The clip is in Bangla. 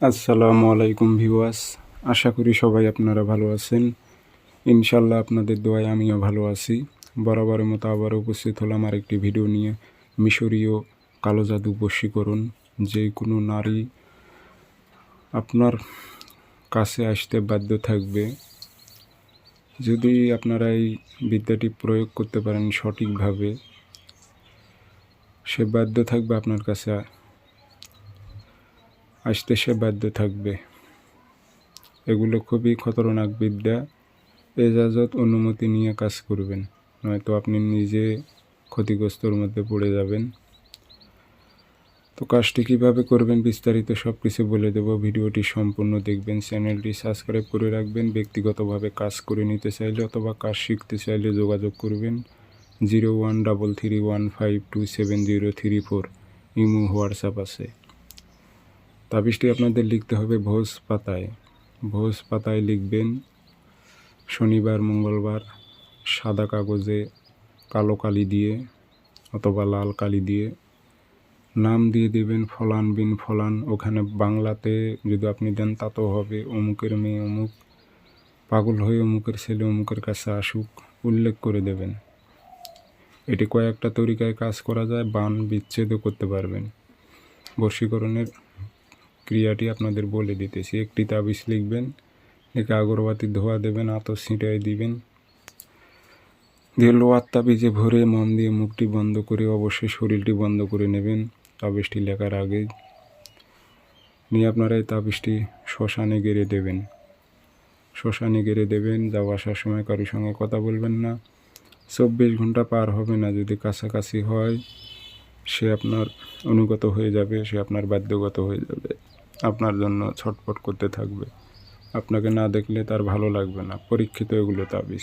আসসালামু আলাইকুম ভিউয়ার্স, আশা করি সবাই আপনারা ভালো আছেন। ইনশাল্লাহ আপনাদের দোয়ায় আমিও ভালো আছি। বরাবরের মতো আবার উপস্থিত হলাম আরেকটি ভিডিও নিয়ে। মিশরীয় কালো জাদু বশীকরণ, যে কোনো নারী আপনার কাছে আসতে বাধ্য থাকবে। যদি আপনারা এই বিদ্যাটি প্রয়োগ করতে পারেন সঠিকভাবে, সে বাধ্য থাকবে আপনার কাছে আসতে সে বাধ্য থাকবে। এগুলো খুবই খতরনাক বিদ্যা। এজাজত অনুমতি নিয়ে কাজ করবেন, নয়তো আপনি নিজে ক্ষতিগ্রস্তর মধ্যে পড়ে যাবেন। তো কাজটি কীভাবে করবেন বিস্তারিত সব কিছু বলে দেবো। ভিডিওটি সম্পূর্ণ দেখবেন, চ্যানেলটি সাবস্ক্রাইব করে রাখবেন, ব্যক্তিগতভাবে কাজ করে নিতে চাইলে অথবা কাজ শিখতে চাইলে যোগাযোগ করবেন। Zero one double three one five two seven zero three four, imo WhatsApp আছে। তাবিজটি আপনাদের লিখতে হবে ভোজ পাতায়। ভোজ পাতায় লিখবেন, শনিবার, মঙ্গলবার, সাদা কাগজে কালো কালি দিয়ে অথবা লাল কালি দিয়ে। নাম দিয়ে দেবেন ফলান বিন ফলান। ওখানে বাংলাতে যদি আপনি দেন তাতেও হবে। অমুকের মেয়ে অমুক, পাগল হয়ে অমুকের ছেলে অমুকের কাছে আসুক, উল্লেখ করে দেবেন। এটি কয়েকটা তরিকায় কাজ করা যায়, বান বিচ্ছেদও করতে পারবেন। বশীকরণের ক্রিয়াটি আপনাদের বলে দিতেছি। একটি তাবিজ লিখবেন, একে আগরবাতি ধোয়া দেবেন, আতর ছিটাই দিবেন। দিয়ে লোয়ার তাবিজে ভরে মন দিয়ে মুখটি বন্ধ করে অবশ্যই শরীরটি বন্ধ করে নেবেন, তাবিজটি লেখার আগে। নিয়ে আপনারা এই তাবিজটি শ্মশানে গেড়ে দেবেন। শ্মশানে গেড়ে দেবেন যাওয়া আসার সময় কারোর সঙ্গে কথা বলবেন না। চব্বিশ ঘণ্টা পার হবে না, যদি কাছাকাছি হয়, সে আপনার অনুগত হয়ে যাবে, সে আপনার বাধ্যগত হয়ে যাবে। আপনার জন্য ছটফট করতে থাকবে। আপনাকে না দেখলে তার ভালো লাগবে না। পরীক্ষিত এগুলো তাবিজ